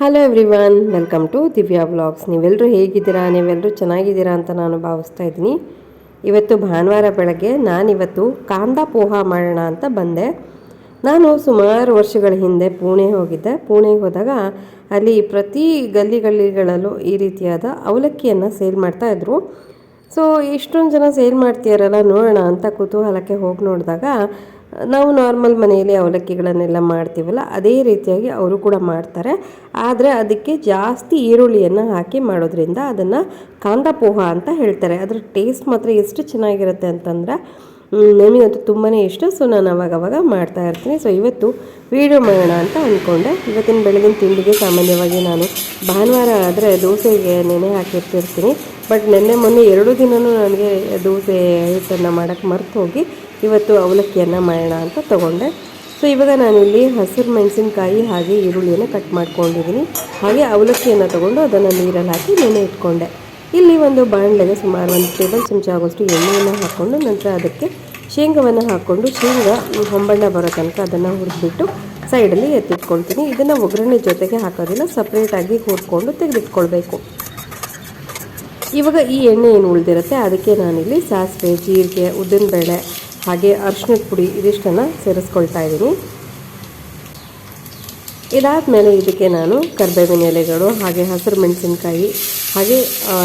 Hello everyone welcome to Divya blogs ನೀವೆಲ್ಲರೂ ಹೇಗಿದ್ದೀರಾ? ನೀವೆಲ್ಲರೂ ಚೆನ್ನಾಗಿದ್ದೀರಾ ಅಂತ ನಾನು ಭಾವಿಸ್ತಾ ಇದ್ದೀನಿ. ಇವತ್ತು ಭಾನುವಾರ ಬೆಳಗ್ಗೆ ನಾನಿವತ್ತು ಕಾಂದ ಪೋಹ ಮಾಡೋಣ ಅಂತ ಬಂದೆ. ನಾನು ಸುಮಾರು ವರ್ಷಗಳ ಹಿಂದೆ ಪುಣೆ ಹೋಗಿದ್ದೆ. ಪುಣೆಗೆ ಹೋದಾಗ ಅಲ್ಲಿ ಪ್ರತಿ ಗಲ್ಲಿ ಗಲ್ಲಿಗಳಲ್ಲೂ ಈ ರೀತಿಯಾದ ಅವಲಕ್ಕಿಯನ್ನು ಸೇಲ್ ಮಾಡ್ತಾಯಿದ್ರು ಸೊ ಇಷ್ಟೊಂದು ಜನ ಸೇಲ್ ಮಾಡ್ತೀಯಾರಲ್ಲ ನೋಡೋಣ ಅಂತ ಕುತೂಹಲಕ್ಕೆ ಹೋಗಿ ನೋಡಿದಾಗ ನಾವು ನಾರ್ಮಲ್ ಮನೆಯಲ್ಲಿ ಅವಲಕ್ಕಿಗಳನ್ನೆಲ್ಲ ಮಾಡ್ತೀವಲ್ಲ, ಅದೇ ರೀತಿಯಾಗಿ ಅವರು ಕೂಡ ಮಾಡ್ತಾರೆ. ಆದರೆ ಅದಕ್ಕೆ ಜಾಸ್ತಿ ಈರುಳ್ಳಿಯನ್ನು ಹಾಕಿ ಮಾಡೋದ್ರಿಂದ ಅದನ್ನು ಕಾಂದ ಪೋಹ ಅಂತ ಹೇಳ್ತಾರೆ. ಅದರ ಟೇಸ್ಟ್ ಮಾತ್ರ ಎಷ್ಟು ಚೆನ್ನಾಗಿರುತ್ತೆ ಅಂತಂದರೆ ನನಗಂತೂ ತುಂಬಾ ಇಷ್ಟ. ಸೊ ನಾನು ಅವಾಗ ಅವಾಗ ಮಾಡ್ತಾ ಇರ್ತೀನಿ. ಸೊ ಇವತ್ತು ವೀಡಿಯೋ ಮಾಡೋಣ ಅಂತ ಅಂದ್ಕೊಂಡೆ ಇವತ್ತಿನ ಬೆಳಗಿನ ತಿಂಡಿಗೆ ಸಾಮಾನ್ಯವಾಗಿ ನಾನು ಭಾನುವಾರ ಆದರೆ ದೋಸೆಗೆ ನೆನೆ ಹಾಕಿರ್ತಿರ್ತೀನಿ. ಬಟ್ ನೆನ್ನೆ ಮೊನ್ನೆ ಎರಡು ದಿನವೂ ನನಗೆ ದೋಸೆ ಹಿಟ್ಟನ್ನು ಮಾಡೋಕ್ಕೆ ಮರ್ತು ಹೋಗಿ. ಇವತ್ತು ಅವಲಕ್ಕಿಯನ್ನು ಮಾಡೋಣ ಅಂತ ತೊಗೊಂಡೆ. ಸೊ ಇವಾಗ ನಾನಿಲ್ಲಿ ಹಸಿರು ಮೆಣಸಿನ್ಕಾಯಿ ಹಾಗೆ ಈರುಳ್ಳಿಯನ್ನು ಕಟ್ ಮಾಡ್ಕೊಂಡಿದ್ದೀನಿ. ಹಾಗೆ ಅವಲಕ್ಕಿಯನ್ನು ತೊಗೊಂಡು ಅದನ್ನು ನೀರಲ್ಲಿ ಹಾಕಿ ನೆನೆ ಇಟ್ಕೊಂಡೆ. ಇಲ್ಲಿ ಒಂದು ಬಾಣಲೆಗೆ ಸುಮಾರು ಒಂದು ಟೇಬಲ್ ಚಮಚ ಆಗೋಷ್ಟು ಎಣ್ಣೆಯನ್ನು ಹಾಕ್ಕೊಂಡು ನಂತರ ಅದಕ್ಕೆ ಶೇಂಗವನ್ನು ಹಾಕ್ಕೊಂಡು ಶೇಂಗಾ ಹೊಂಬಣ್ಣ ಬರೋ ತನಕ ಅದನ್ನು ಹುರಿದ್ಬಿಟ್ಟು ಸೈಡಲ್ಲಿ ಎತ್ತಿಟ್ಕೊಳ್ತೀನಿ. ಇದನ್ನು ಒಗ್ಗರಣೆ ಜೊತೆಗೆ ಹಾಕೋದಿಲ್ಲ ಸಪ್ರೇಟಾಗಿ ಹುರ್ಕೊಂಡು ತೆಗೆದಿಟ್ಕೊಳ್ಬೇಕು. ಇವಾಗ ಈ ಎಣ್ಣೆ ಏನು ಉಳಿದಿರುತ್ತೆ, ಅದಕ್ಕೆ ನಾನಿಲ್ಲಿ ಸಾಸಿವೆ, ಜೀರಿಗೆ, ಉದ್ದಿನಬೇಳೆ ಹಾಗೆ ಅರಿಶಿನದ ಪುಡಿ ಇದಿಷ್ಟನ್ನು ಸೇರಿಸ್ಕೊಳ್ತಾ ಇದ್ದೀನಿ. ಇದಾದಮೇಲೆ ಇದಕ್ಕೆ ನಾನು ಕರ್ಬೇವಿನ ಎಲೆಗಳು ಹಾಗೆ ಹಸಿರು ಮೆಣಸಿನ್ಕಾಯಿ ಹಾಗೆ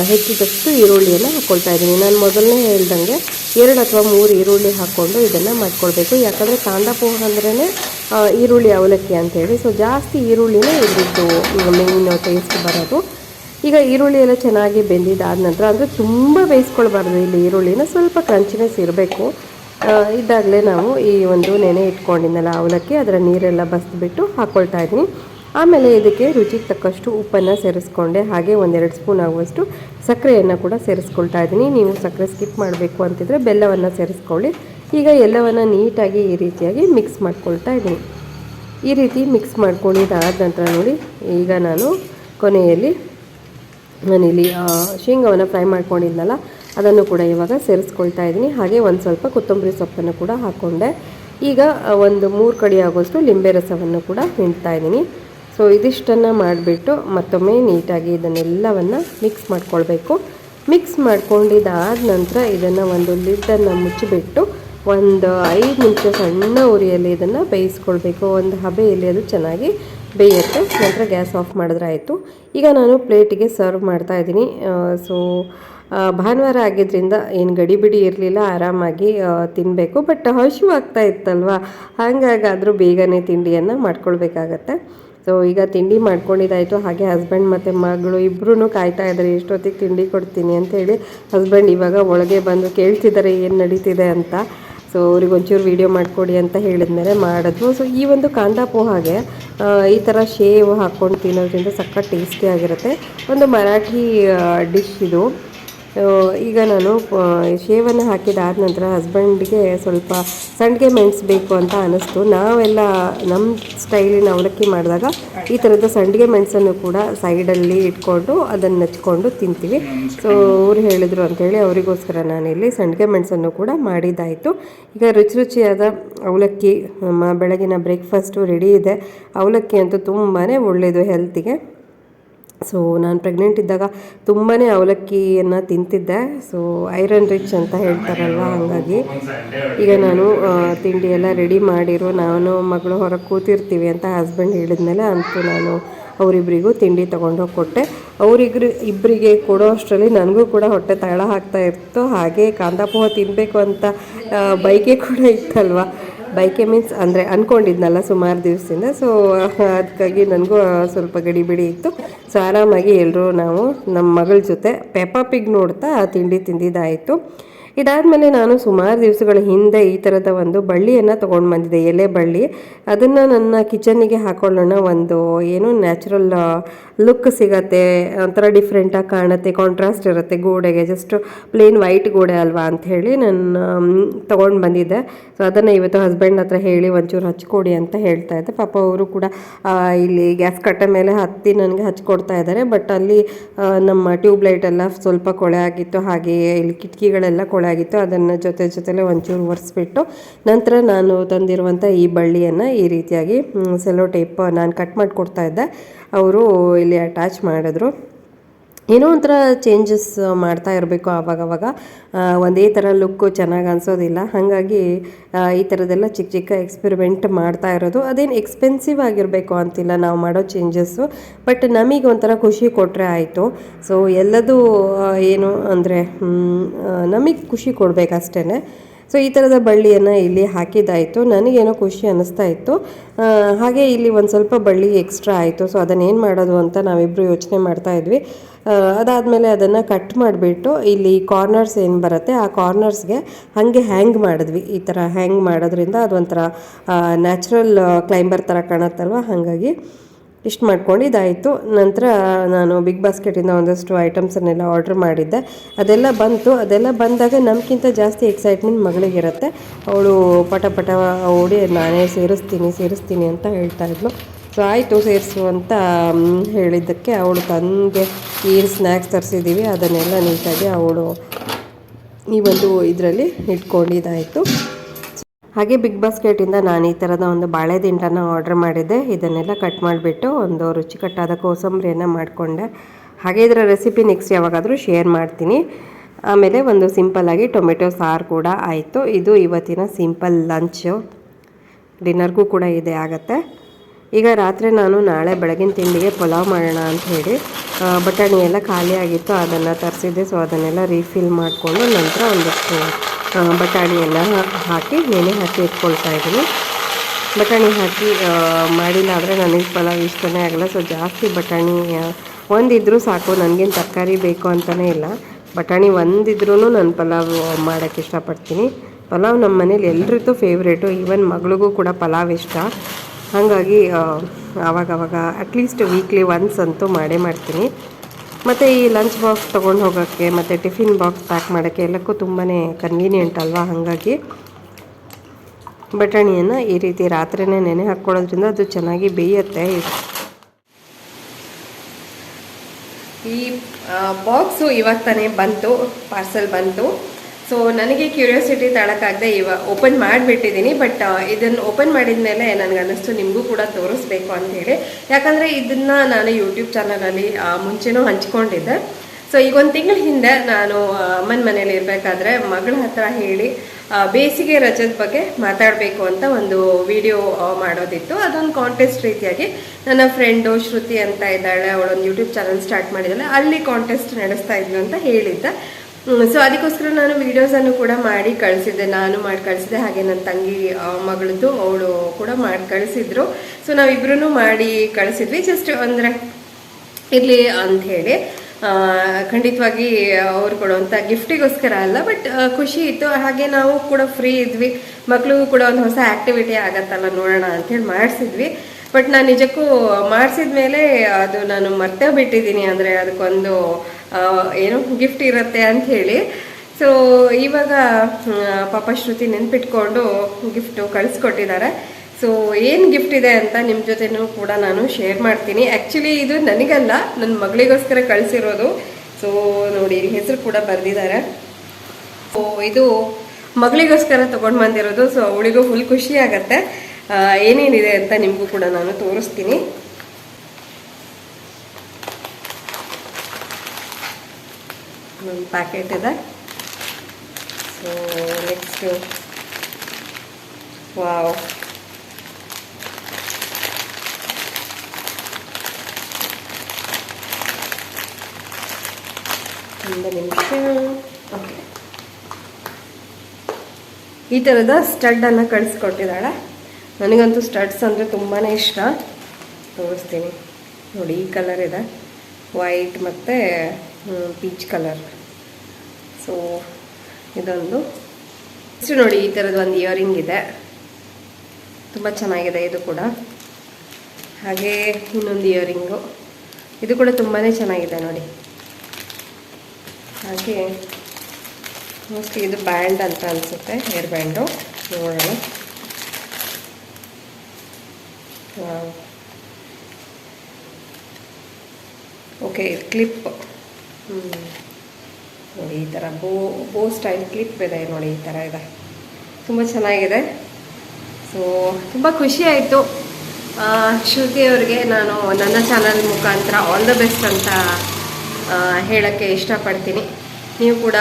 ಹೆಚ್ಚಿದಷ್ಟು ಈರುಳ್ಳಿಯನ್ನು ಹಾಕ್ಕೊಳ್ತಾ ಇದ್ದೀನಿ. ನಾನು ಮೊದಲನೇ ಹೇಳ್ದಂಗೆ ಎರಡು ಅಥವಾ ಮೂರು ಈರುಳ್ಳಿ ಹಾಕ್ಕೊಂಡು ಇದನ್ನು ಮಾಡ್ಕೊಳ್ಬೇಕು. ಯಾಕಂದರೆ ಕಾಂದ ಪೋಹ ಅಂದ್ರೇ ಈರುಳ್ಳಿ ಅವಲಕ್ಕಿ ಅಂತೇಳಿ. ಸೊ ಜಾಸ್ತಿ ಈರುಳ್ಳಿನೇ ಇದ್ದಿದ್ದು ಮೇಯ್ನ್ ಟೇಸ್ಟ್ ಬರೋದು. ಈಗ ಈರುಳ್ಳಿ ಎಲ್ಲ ಚೆನ್ನಾಗಿ ಬೆಂದಿದ್ದಾದ ನಂತರ ಅಂದರೆ ತುಂಬ ಬೇಯಿಸ್ಕೊಳ್ಬಾರ್ದು ಇಲ್ಲಿ ಈರುಳ್ಳಿನ. ಸ್ವಲ್ಪ ಕ್ರಂಚಿನೆಸ್ ಇರಬೇಕು. ಇದ್ದಾಗಲೇ ನಾವು ಈ ಒಂದು ನೆನೆ ಇಟ್ಕೊಂಡಿದ್ದೆಲ್ಲ ಅವಲಕ್ಕಿ, ಅದರ ನೀರೆಲ್ಲ ಬಸ್ದುಬಿಟ್ಟು ಹಾಕ್ಕೊಳ್ತಾ ಇದ್ದೀನಿ. ಆಮೇಲೆ ಇದಕ್ಕೆ ರುಚಿಗೆ ತಕ್ಕಷ್ಟು ಉಪ್ಪನ್ನು ಸೇರಿಸ್ಕೊಂಡೆ. ಹಾಗೆ ಒಂದೆರಡು ಸ್ಪೂನ್ ಆಗುವಷ್ಟು ಸಕ್ಕರೆಯನ್ನು ಕೂಡ ಸೇರಿಸ್ಕೊಳ್ತಾ ಇದ್ದೀನಿ. ನೀವು ಸಕ್ಕರೆ ಸ್ಕಿಪ್ ಮಾಡಬೇಕು ಅಂತಿದ್ರೆ ಬೆಲ್ಲವನ್ನು ಸೇರಿಸ್ಕೊಳ್ಳಿ. ಈಗ ಎಲ್ಲವನ್ನು ನೀಟಾಗಿ ಈ ರೀತಿಯಾಗಿ ಮಿಕ್ಸ್ ಮಾಡ್ಕೊಳ್ತಾ ಇದ್ದೀನಿ. ಈ ರೀತಿ ಮಿಕ್ಸ್ ಮಾಡ್ಕೊಂಡಿದ್ದಾದ ನಂತರ ನೋಡಿ, ಈಗ ನಾನು ಕೊನೆಯಲ್ಲಿ, ನಾನಿಲ್ಲಿ ಶೇಂಗಾವನ್ನು ಫ್ರೈ ಮಾಡ್ಕೊಂಡಿದ್ನಲ್ಲ ಅದನ್ನು ಕೂಡ ಇವಾಗ ಸೇರಿಸ್ಕೊಳ್ತಾ ಇದ್ದೀನಿ. ಹಾಗೆ ಒಂದು ಸ್ವಲ್ಪ ಕೊತ್ತಂಬರಿ ಸೊಪ್ಪನ್ನು ಕೂಡ ಹಾಕ್ಕೊಂಡೆ ಈಗ ಒಂದು ಮೂರು ಕಡಿ ಆಗೋಷ್ಟು ಲಿಂಬೆ ರಸವನ್ನು ಕೂಡ ಹಿಂಡ್ತಾ ಇದ್ದೀನಿ. ಸೊ ಇದಿಷ್ಟನ್ನು ಮಾಡಿಬಿಟ್ಟು ಮತ್ತೊಮ್ಮೆ ನೀಟಾಗಿ ಇದನ್ನೆಲ್ಲವನ್ನು ಮಿಕ್ಸ್ ಮಾಡ್ಕೊಳ್ಬೇಕು. ಮಿಕ್ಸ್ ಮಾಡ್ಕೊಂಡಿದ್ದಾದ ನಂತರ ಇದನ್ನು ಒಂದು ಲಿಡ್ಡನ್ನು ಮುಚ್ಚಿಬಿಟ್ಟು ಒಂದು ಐದು ನಿಮಿಷ ಸಣ್ಣ ಉರಿಯಲ್ಲಿ ಇದನ್ನು ಬೇಯಿಸ್ಕೊಳ್ಬೇಕು. ಒಂದು ಹಬೆಯಲ್ಲಿ ಅದು ಚೆನ್ನಾಗಿ ಬೇಯುತ್ತೆ. ನಂತರ ಗ್ಯಾಸ್ ಆಫ್ ಮಾಡಿದ್ರೆ ಆಯಿತು. ಈಗ ನಾನು ಪ್ಲೇಟಿಗೆ ಸರ್ವ್ ಮಾಡ್ತಾ ಇದ್ದೀನಿ. ಸೊ ಭಾನುವಾರ ಆಗಿದ್ದರಿಂದ ಏನು ಗಡಿಬಿಡಿ ಇರಲಿಲ್ಲ, ಆರಾಮಾಗಿ ತಿನ್ನಬೇಕು ಬಟ್ ಹಸಿವು ಆಗ್ತಾ ಇತ್ತಲ್ವ? ಹಾಗಾಗಾದರೂ ಬೇಗನೆ ತಿಂಡಿಯನ್ನು ಮಾಡ್ಕೊಳ್ಬೇಕಾಗತ್ತೆ. ಸೊ ಈಗ ತಿಂಡಿ ಮಾಡ್ಕೊಂಡಿದ್ದಾಯಿತು. ಹಾಗೆ ಹಸ್ಬೆಂಡ್ ಮತ್ತು ಮಗಳು ಇಬ್ಬರೂ ಕಾಯ್ತಾ ಇದ್ದಾರೆ. ಎಷ್ಟೊತ್ತಿಗೆ ತಿಂಡಿ ಕೊಡ್ತೀನಿ ಅಂತ ಹೇಳಿ ಹಸ್ಬೆಂಡ್ ಇವಾಗ ಒಳಗೆ ಬಂದು ಕೇಳ್ತಿದ್ದಾರೆ, ಏನು ನಡೀತಿದೆ ಅಂತ. ಸೊ ಅವ್ರಿಗೆ ಒಂಚೂರು ವೀಡಿಯೋ ಮಾಡಿಕೊಡಿ ಅಂತ ಹೇಳಿದ ಮೇಲೆ ಮಾಡಿದ್ವು. ಸೊ ಈ ಒಂದು ಕಾಂದಾ ಪೋಹಾಗೆ ಈ ಥರ ಶೇವ್ ಹಾಕ್ಕೊಂಡು ತಿನ್ನೋದ್ರಿಂದ ಸಖತ್ ಟೇಸ್ಟಿಯಾಗಿರುತ್ತೆ ಒಂದು ಮರಾಠಿ ಡಿಶ್ ಇದು. ಈಗ ನಾನು ಶೇವನ್ನು ಹಾಕಿದಾದ ನಂತರ ಹಸ್ಬೆಂಡ್ಗೆ ಸ್ವಲ್ಪ ಸಂಡಿಗೆ ಮೆಣಸು ಅಂತ ಅನ್ನಿಸ್ತು ನಾವೆಲ್ಲ ನಮ್ಮ ಸ್ಟೈಲಿನ ಅವಲಕ್ಕಿ ಮಾಡಿದಾಗ ಈ ಥರದ ಸಂಡಿಗೆ ಮೆಣಸನ್ನು ಕೂಡ ಸೈಡಲ್ಲಿ ಇಟ್ಕೊಂಡು ಅದನ್ನು ನೆಚ್ಕೊಂಡು ತಿಂತೀವಿ. ಸೊ ಅವ್ರು ಹೇಳಿದರು ಅಂಥೇಳಿ ಅವರಿಗೋಸ್ಕರ ನಾನಿಲ್ಲಿ ಸಂಡಿಗೆ ಮೆಣಸನ್ನು ಕೂಡ ಮಾಡಿದ್ದಾಯಿತು. ಈಗ ರುಚಿ ರುಚಿಯಾದ ಅವಲಕ್ಕಿ ಬೆಳಗಿನ ಬ್ರೇಕ್ಫಾಸ್ಟು ರೆಡಿ ಇದೆ. ಅವಲಕ್ಕಿ ಅಂತೂ ತುಂಬಾ ಒಳ್ಳೆಯದು ಹೆಲ್ತಿಗೆ ಸೊ ನಾನು ಪ್ರೆಗ್ನೆಂಟ್ ಇದ್ದಾಗ ತುಂಬಾ ಅವಲಕ್ಕಿಯನ್ನು ತಿಂತಿದ್ದೆ. ಸೊ ಐರನ್ ರಿಚ್ ಅಂತ ಹೇಳ್ತಾರಲ್ವ, ಹಾಗಾಗಿ ಈಗ ನಾನು ತಿಂಡಿ ಎಲ್ಲ ರೆಡಿ ಮಾಡಿರೋ ನಾನು ಮಗಳು ಹೊರಗೆ ಕೂತಿರ್ತೀವಿ ಅಂತ ಹಸ್ಬೆಂಡ್ ಹೇಳಿದ್ಮೇಲೆ ಅಂತೂ ನಾನು ಅವರಿಬ್ಬರಿಗೂ ತಿಂಡಿ ತೊಗೊಂಡೋಗಿ ಕೊಟ್ಟೆ. ಅವರಿಗ್ರಿ ಇಬ್ಬರಿಗೆ ಕೊಡೋ ಅಷ್ಟರಲ್ಲಿ ನನಗೂ ಕೂಡ ಹೊಟ್ಟೆ ತಳ ಹಾಕ್ತಾ ಇತ್ತು ಹಾಗೆ ಕಾಂದಾಪೋಹ ತಿನ್ನಬೇಕು ಅಂತ ಬೈಕೆ ಕೂಡ ಇತ್ತಲ್ವ. ಬೈಕೆ ಮೀನ್ಸ್ ಅಂದರೆ ಅಂದ್ಕೊಂಡಿದ್ನಲ್ಲ ಸುಮಾರು ದಿವಸದಿಂದ ಸೊ ಅದಕ್ಕಾಗಿ ನನಗೂ ಸ್ವಲ್ಪ ಗಡಿಬಿಡಿ ಇತ್ತು. ಸೊ ಆರಾಮಾಗಿ ಎಲ್ಲರೂ ನಾವು ನಮ್ಮ ಮಗಳ ಜೊತೆ ಪೆಪಾಪಿಗೆ ಪಿಗ್ ನೋಡ್ತಾ ತಿಂಡಿ ತಿಂದಿದ್ದಾಯಿತು. ಇದಾದಮೇಲೆ ನಾನು ಸುಮಾರು ದಿವಸಗಳ ಹಿಂದೆ ಈ ಥರದ ಒಂದು ಬಳ್ಳಿಯನ್ನು ತೊಗೊಂಡು ಬಂದಿದ್ದೆ, ಎಲೆ ಬಳ್ಳಿ. ಅದನ್ನು ನನ್ನ ಕಿಚನ್ನಿಗೆ ಹಾಕೊಳ್ಳೋಣ ಒಂದು ಏನು ನ್ಯಾಚುರಲ್ ಲುಕ್ ಸಿಗತ್ತೆ, ಒಂಥರ ಡಿಫ್ರೆಂಟಾಗಿ ಕಾಣುತ್ತೆ ಕಾಂಟ್ರಾಸ್ಟ್ ಇರುತ್ತೆ ಗೋಡೆಗೆ ಜಸ್ಟ್ ಪ್ಲೇನ್ ವೈಟ್ ಗೋಡೆ ಅಲ್ವಾ ಅಂತ ಹೇಳಿ ನಾನು ತೊಗೊಂಡು ಬಂದಿದ್ದೆ. ಸೊ ಅದನ್ನು ಇವತ್ತು ಹಸ್ಬೆಂಡ್ ಹತ್ರ ಹೇಳಿ ಒಂಚೂರು ಹಚ್ಕೊಡಿ ಅಂತ ಹೇಳ್ತಾ ಇದ್ದೆ. ಪಾಪ ಅವರು ಕೂಡ ಇಲ್ಲಿ ಗ್ಯಾಸ್ ಕಟ್ಟೆ ಮೇಲೆ ಹತ್ತಿ ನನಗೆ ಹಚ್ಕೊಡ್ತಾ ಇದ್ದಾರೆ. ಬಟ್ ಅಲ್ಲಿ ನಮ್ಮ ಟ್ಯೂಬ್ ಲೈಟ್ ಎಲ್ಲ ಸ್ವಲ್ಪ ಕೊಳೆ ಆಗಿತ್ತು. ಹಾಗೆಯೇ ಇಲ್ಲಿ ಕಿಟಕಿಗಳೆಲ್ಲ ಕೊಳೆ ಆಗಿತ್ತು ಅದನ್ನು ಜೊತೆ ಜೊತೆಲೆ ಒಂಚೂರು ಒರೆಸ್ಬಿಟ್ಟು ನಂತರ ನಾನು ತಂದಿರುವಂಥ ಈ ಬಳ್ಳಿಯನ್ನು ಈ ರೀತಿಯಾಗಿ ಸೆಲೋ ಟೇಪ್ ನಾನು ಕಟ್ ಮಾಡಿಕೊಡ್ತಾ ಇದ್ದೆ. ಅವರು ಇಲ್ಲಿ ಅಟ್ಯಾಚ್ ಮಾಡಿದ್ರು. ಏನೋ ಒಂಥರ ಚೇಂಜಸ್ ಮಾಡ್ತಾ ಇರಬೇಕು ಆವಾಗವಾಗ ಒಂದೇ ಥರ ಲುಕ್ಕು ಚೆನ್ನಾಗಿ ಅನಿಸೋದಿಲ್ಲ. ಹಾಗಾಗಿ ಈ ಥರದ್ದೆಲ್ಲ ಚಿಕ್ಕ ಚಿಕ್ಕ ಎಕ್ಸ್ಪೆರಿಮೆಂಟ್ ಮಾಡ್ತಾ ಇರೋದು. ಅದೇನು ಎಕ್ಸ್ಪೆನ್ಸಿವ್ ಆಗಿರಬೇಕು ಅಂತಿಲ್ಲ ನಾವು ಮಾಡೋ ಚೇಂಜಸ್ಸು ಬಟ್ ನಮಗೆ ಒಂಥರ ಖುಷಿ ಕೊಟ್ಟರೆ ಆಯಿತು. ಸೊ ಎಲ್ಲದೂ ಏನು ಅಂದರೆ ನಮಗೆ ಖುಷಿ ಕೊಡಬೇಕಷ್ಟೇ ಸೊ ಈ ಥರದ ಬಳ್ಳಿಯನ್ನು ಇಲ್ಲಿ ಹಾಕಿದ್ದಾಯಿತು. ನನಗೇನೋ ಖುಷಿ ಅನ್ನಿಸ್ತಾ ಇತ್ತು. ಹಾಗೆ ಇಲ್ಲಿ ಒಂದು ಸ್ವಲ್ಪ ಬಳ್ಳಿ ಎಕ್ಸ್ಟ್ರಾ ಆಯಿತು. ಸೊ ಅದನ್ನೇನು ಮಾಡೋದು ಅಂತ ನಾವಿಬ್ಬರು ಯೋಚನೆ ಮಾಡ್ತಾ ಇದ್ವಿ. ಅದಾದಮೇಲೆ ಅದನ್ನು ಕಟ್ ಮಾಡಿಬಿಟ್ಟು ಇಲ್ಲಿ ಕಾರ್ನರ್ಸ್ ಏನು ಬರುತ್ತೆ, ಆ ಕಾರ್ನರ್ಸ್ಗೆ ಹಾಗೆ ಹ್ಯಾಂಗ್ ಮಾಡಿದ್ವಿ. ಈ ಥರ ಹ್ಯಾಂಗ್ ಮಾಡೋದ್ರಿಂದ ಅದೊಂಥರ ನ್ಯಾಚುರಲ್ ಕ್ಲೈಂಬರ್ ಥರ ಕಾಣತ್ತಲ್ವ? ಹಾಗಾಗಿ ಇಷ್ಟು ಮಾಡ್ಕೊಂಡು ಇದಾಯಿತು. ನಂತರ ನಾನು ಬಿಗ್ ಬಾಸ್ಕೆಟಿಂದ ಒಂದಷ್ಟು ಐಟಮ್ಸನ್ನೆಲ್ಲ ಆರ್ಡ್ರ್ ಮಾಡಿದ್ದೆ. ಅದೆಲ್ಲ ಬಂತು. ಅದೆಲ್ಲ ಬಂದಾಗ ನಮಗಿಂತ ಜಾಸ್ತಿ ಎಕ್ಸೈಟ್ಮೆಂಟ್ ಮಗಳಿಗಿರುತ್ತೆ. ಅವಳು ಪಟ ಪಟ ಓಡಿ ನಾನೇ ಸೇರಿಸ್ತೀನಿ ಸೇರಿಸ್ತೀನಿ ಅಂತ ಹೇಳ್ತಾ ಇದ್ಲು. ಸೊ ಆಯಿತು, ಸೇರಿಸು ಅಂತ ಹೇಳಿದ್ದಕ್ಕೆ ಅವಳು ತನಗೆ ಏನು ಸ್ನ್ಯಾಕ್ಸ್ ತರಿಸಿದ್ದೀವಿ ಅದನ್ನೆಲ್ಲ ನೀಟಾಗಿ ಅವಳು ಈ ಒಂದು ಇದರಲ್ಲಿ ಇಟ್ಕೊಂಡಿದ್ದಾಯಿತು. ಹಾಗೆ ಬಿಗ್ ಬಾಸ್ಕೆಟಿಂದ ನಾನು ಈ ಥರದ ಒಂದು ಬಾಳೆ ದಿಂಡನ್ನು ಆರ್ಡರ್ ಮಾಡಿದ್ದೆ. ಇದನ್ನೆಲ್ಲ ಕಟ್ ಮಾಡಿಬಿಟ್ಟು ಒಂದು ರುಚಿಕಟ್ಟಾದ ಕೋಸಂಬರಿಯನ್ನು ಮಾಡಿಕೊಂಡೆ. ಹಾಗೆ ಇದರ ರೆಸಿಪಿ ನೆಕ್ಸ್ಟ್ ಯಾವಾಗಾದರೂ ಶೇರ್ ಮಾಡ್ತೀನಿ. ಆಮೇಲೆ ಒಂದು ಸಿಂಪಲ್ಲಾಗಿ ಟೊಮೆಟೊ ಸಾರು ಕೂಡ ಆಯಿತು. ಇದು ಇವತ್ತಿನ ಸಿಂಪಲ್ ಲಂಚು ಡಿನ್ನರ್ಗೂ ಕೂಡ ಇದೆ ಆಗುತ್ತೆ. ಈಗ ರಾತ್ರಿ ನಾನು ನಾಳೆ ಬೆಳಗಿನ ತಿಂಡಿಗೆ ಪಲಾವ್ ಮಾಡೋಣ ಅಂತ ಹೇಳಿ ಬಟಾಣಿ ಎಲ್ಲ ಖಾಲಿ ಆಗಿತ್ತು. ಅದನ್ನು ತರಿಸಿದ್ದೆ. ಸೊ ಅದನ್ನೆಲ್ಲ ರೀಫಿಲ್ ಮಾಡಿಕೊಂಡು ನಂತರ ಒಂದಷ್ಟು ಆ, ಬಟಾಣಿ ಎಲ್ಲ ಹಾಕಿ ನೆನೆ ಹಾಕಿ ಇಟ್ಕೊಳ್ತಾ ಇದ್ದೀನಿ. ಬಟಾಣಿ ಹಾಕಿ ಮಾಡಿಲ್ಲ ಆದರೆ ನನಗೆ ಪಲಾವ್ ಇಷ್ಟನೇ ಆಗಲ್ಲ. ಸೊ ಜಾಸ್ತಿ ಬಟಾಣಿ ಒಂದಿದ್ರೂ ಸಾಕು. ನನಗೇನು ತರಕಾರಿ ಬೇಕು ಅಂತಲೇ ಇಲ್ಲ. ಬಟಾಣಿ ಒಂದಿದ್ರೂ ನಾನು ಪಲಾವ್ ಮಾಡೋಕ್ಕೆ ಇಷ್ಟಪಡ್ತೀನಿ. ಪಲಾವ್ ನಮ್ಮ ಮನೇಲಿ ಎಲ್ಲರಿಗೂ ಫೇವ್ರೇಟು ಈವನ್ ಮಗಳಿಗೂ ಕೂಡ ಪಲಾವ್ ಇಷ್ಟ. ಹಾಗಾಗಿ ಆವಾಗವಾಗ ಅಟ್ಲೀಸ್ಟ್ ವೀಕ್ಲಿ ಒನ್ಸ್ ಅಂತೂ ಮಾಡೇ ಮಾಡ್ತೀನಿ. ಮತ್ತು ಈ ಲಂಚ್ ಬಾಕ್ಸ್ ತೊಗೊಂಡು ಹೋಗೋಕ್ಕೆ ಮತ್ತು ಟಿಫಿನ್ ಬಾಕ್ಸ್ ಪ್ಯಾಕ್ ಮಾಡೋಕ್ಕೆ ಎಲ್ಲಕ್ಕೂ ತುಂಬಾ ಕನ್ವೀನಿಯೆಂಟ್ ಅಲ್ವಾ? ಹಾಗಾಗಿ ಬಟಾಣಿಯನ್ನು ಈ ರೀತಿ ರಾತ್ರಿನೇ ನೆನೆ ಹಾಕ್ಕೊಳ್ಳೋದ್ರಿಂದ ಅದು ಚೆನ್ನಾಗಿ ಬೇಯುತ್ತೆ. ಈ ಬಾಕ್ಸು ಇವಾಗ ತಾನೇ ಬಂತು ಪಾರ್ಸೆಲ್ ಬಂತು. ಸೊ ನನಗೆ ಕ್ಯೂರಿಯಾಸಿಟಿ ತಳಕ್ಕಾಗದೆ ಇವಾಗ ಓಪನ್ ಮಾಡಿಬಿಟ್ಟಿದ್ದೀನಿ ಬಟ್ ಇದನ್ನು ಓಪನ್ ಮಾಡಿದ ಮೇಲೆ ನನಗೆ ಅನ್ನಿಸ್ತು ನಿಮಗೂ ಕೂಡ ತೋರಿಸ್ಬೇಕು ಹೇಳಿ ಯಾಕಂದರೆ ಇದನ್ನು ನಾನು ಯೂಟ್ಯೂಬ್ ಚಾನಲಲ್ಲಿ ಮುಂಚೆನೂ ಹಂಚ್ಕೊಂಡಿದ್ದೆ. ಸೊ ಈಗ ಒಂದು ತಿಂಗಳ ಹಿಂದೆ ನಾನು ಅಮ್ಮನ ಮನೇಲಿ ಇರಬೇಕಾದ್ರೆ ಮಗಳ ಹತ್ರ ಹೇಳಿ ಬೇಸಿಗೆ ರಜದ ಬಗ್ಗೆ ಮಾತಾಡಬೇಕು ಅಂತ ಒಂದು ವಿಡಿಯೋ ಮಾಡೋದಿತ್ತು. ಅದೊಂದು ಕಾಂಟೆಸ್ಟ್ ರೀತಿಯಾಗಿ ನನ್ನ ಫ್ರೆಂಡು ಶ್ರುತಿ ಅಂತ ಇದ್ದಾಳೆ, ಅವಳೊಂದು ಯೂಟ್ಯೂಬ್ ಚಾನಲ್ ಸ್ಟಾರ್ಟ್ ಮಾಡಿದ್ದಾಳೆ ಅಲ್ಲಿ ಕಾಂಟೆಸ್ಟ್ ನಡೆಸ್ತಾ ಇದ್ಲು ಅಂತ ಹೇಳಿದ್ದೆ. ಸೊ ಅದಕ್ಕೋಸ್ಕರ ನಾನು ವಿಡಿಯೋಸನ್ನು ಕೂಡ ಮಾಡಿ ಕಳಿಸಿದ್ದೆ. ನಾನು ಮಾಡಿ ಕಳಿಸಿದೆ ಹಾಗೆ ನನ್ನ ತಂಗಿ ಮಗಳದ್ದು ಅವಳು ಕೂಡ ಮಾಡಿ ಕಳಿಸಿದ್ರು. ಸೊ ನಾವಿಬ್ರು ಮಾಡಿ ಕಳಿಸಿದ್ವಿ. ಜಸ್ಟ್ ಅಂದರೆ ಇರಲಿ ಅಂತ ಹೇಳಿ. ಖಂಡಿತವಾಗಿ ಅವ್ರು ಕೊಡುವಂಥ ಗಿಫ್ಟಿಗೋಸ್ಕರ ಅಲ್ಲ ಬಟ್ ಖುಷಿ ಇತ್ತು. ಹಾಗೆ ನಾವು ಕೂಡ ಫ್ರೀ ಇದ್ವಿ. ಮಕ್ಳಿಗೂ ಕೂಡ ಒಂದು ಹೊಸ ಆ್ಯಕ್ಟಿವಿಟಿ ಆಗತ್ತಲ್ಲ, ನೋಡೋಣ ಅಂಥೇಳಿ ಮಾಡಿಸಿದ್ವಿ. ಬಟ್ ನಾನು ನಿಜಕ್ಕೂ ಮಾಡಿಸಿದ ಮೇಲೆ ಅದು ನಾನು ಮರ್ತೇ ಬಿಟ್ಟಿದ್ದೀನಿ. ಅಂದರೆ ಅದಕ್ಕೊಂದು ಏನು ಗಿಫ್ಟ್ ಇರುತ್ತೆ ಅಂತ ಹೇಳಿ. ಸೊ ಇವಾಗ ಪಾಪ ಶ್ರುತಿ ನೆನ್ಪಿಟ್ಕೊಂಡು ಗಿಫ್ಟು ಕಳಿಸ್ಕೊಟ್ಟಿದ್ದಾರೆ. ಸೊ ಏನು ಗಿಫ್ಟ್ ಇದೆ ಅಂತ ನಿಮ್ಮ ಜೊತೆನೂ ಕೂಡ ನಾನು ಶೇರ್ ಮಾಡ್ತೀನಿ. ಆ್ಯಕ್ಚುಲಿ ಇದು ನನಗಲ್ಲ ನನ್ನ ಮಗಳಿಗೋಸ್ಕರ ಕಳಿಸಿರೋದು. ಸೊ ನೋಡಿ ಹೆಸರು ಕೂಡ ಬರೆದಿದ್ದಾರೆ. ಸೊ ಇದು ಮಗಳಿಗೋಸ್ಕರ ತೊಗೊಂಡು ಬಂದಿರೋದು. ಸೊ ಅವಳಿಗೂ ಫುಲ್ ಖುಷಿ ಆಗುತ್ತೆ. ಏನೇನಿದೆ ಅಂತ ನಿಮಗೂ ಕೂಡ ನಾನು ತೋರಿಸ್ತೀನಿ. ಒಂದು ಪ್ಯಾಕೆಟ್ ಇದೆ. ಸೊ ನೆಕ್ಸ್ಟು ವಾವ್ ಒಂದು ನಿಮಿಷ. ಓಕೆ ಈ ಥರದ ಸ್ಟಡ್ಡನ್ನು ಕಳಿಸ್ಕೊಟ್ಟಿದ್ದಾಳೆ. ನನಗಂತೂ ಸ್ಟಡ್ಸ್ ಅಂದರೆ ತುಂಬಾ ಇಷ್ಟ. ತೋರಿಸ್ತೀನಿ. ನೋಡಿ, ಈ ಕಲರ್ ಇದೆ. ವೈಟ್ ಮತ್ತು ಪೀಚ್ ಕಲರ್ ಸೊ ಇದೊಂದು. ಇಷ್ಟು ನೋಡಿ, ಈ ಥರದ ಒಂದು ಇಯರಿಂಗ್ ಇದೆ. ತುಂಬ ಚೆನ್ನಾಗಿದೆ ಇದು ಕೂಡ. ಹಾಗೆ ಇನ್ನೊಂದು ಇಯರಿಂಗು ಇದು ಕೂಡ ತುಂಬಾ ಚೆನ್ನಾಗಿದೆ ನೋಡಿ. ಹಾಗೆ ಮೋಸ್ಟ್ಲಿ ಇದು ಬ್ಯಾಂಡ್ ಅಂತ ಅನಿಸುತ್ತೆ ಹೇರ್ ಬ್ಯಾಂಡು ನೋಡೋಣ. ಓಕೆ ಕ್ಲಿಪ್ ಈ ಥರ, ಬೋ ಬೋ ಸ್ಟೈಲ್ ಕ್ಲಿಪ್ ಇದೆ ನೋಡಿ ಈ ಥರ ಇದೆ. ತುಂಬ ಚೆನ್ನಾಗಿದೆ. ಸೊ ತುಂಬ ಖುಷಿ ಆಯಿತು. ಶ್ರುತಿ ಅವ್ರಿಗೆ ನಾನು ನನ್ನ ಚಾನಲ್ ಮುಖಾಂತರ ಆಲ್ ದ ಬೆಸ್ಟ್ ಅಂತ ಹೇಳೋಕ್ಕೆ ಇಷ್ಟಪಡ್ತೀನಿ. ನೀವು ಕೂಡ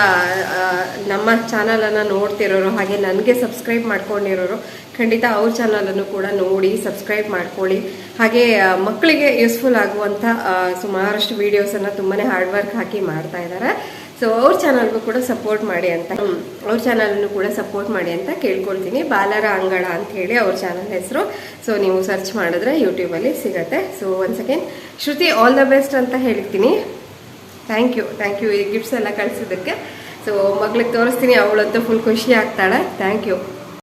ನಮ್ಮ ಚಾನಲನ್ನು ನೋಡ್ತಿರೋರು ಹಾಗೆ ನನಗೆ ಸಬ್ಸ್ಕ್ರೈಬ್ ಮಾಡ್ಕೊಂಡಿರೋರು, ಖಂಡಿತ ಅವ್ರ ಚಾನಲನ್ನು ಕೂಡ ನೋಡಿ ಸಬ್ಸ್ಕ್ರೈಬ್ ಮಾಡ್ಕೊಳ್ಳಿ. ಹಾಗೆ ಮಕ್ಕಳಿಗೆ ಯೂಸ್ಫುಲ್ ಆಗುವಂಥ ಸುಮಾರಷ್ಟು ವೀಡಿಯೋಸನ್ನು ತುಂಬಾ ಹಾರ್ಡ್ ವರ್ಕ್ ಹಾಕಿ ಮಾಡ್ತಾ ಇದ್ದಾರೆ ಸೊ ಅವ್ರ ಚಾನಲ್ಗೂ ಕೂಡ ಸಪೋರ್ಟ್ ಮಾಡಿ ಅಂತ ಅವ್ರ ಚಾನಲನ್ನು ಕೂಡ ಸಪೋರ್ಟ್ ಮಾಡಿ ಅಂತ ಕೇಳ್ಕೊಳ್ತೀನಿ. ಬಾಲರ ಅಂಗಳ ಅಂತ ಹೇಳಿ ಅವ್ರ ಚಾನಲ್ ಹೆಸರು. ಸೊ ನೀವು ಸರ್ಚ್ ಮಾಡಿದ್ರೆ ಯೂಟ್ಯೂಬಲ್ಲಿ ಸಿಗತ್ತೆ. So one second Shruti all the best ಅಂತ ಹೇಳ್ತೀನಿ ಥ್ಯಾಂಕ್ ಯು ಥ್ಯಾಂಕ್ ಯು ಈ ಗಿಫ್ಟ್ಸ್ ಎಲ್ಲ ಕಳಿಸಿದ್ದಕ್ಕೆ. ಸೊ ಮಗ್ಳಿಗೆ ತೋರಿಸ್ತೀನಿ, ಅವಳಂತೂ ಫುಲ್ ಖುಷಿ ಆಗ್ತಾಳೆ. Thank you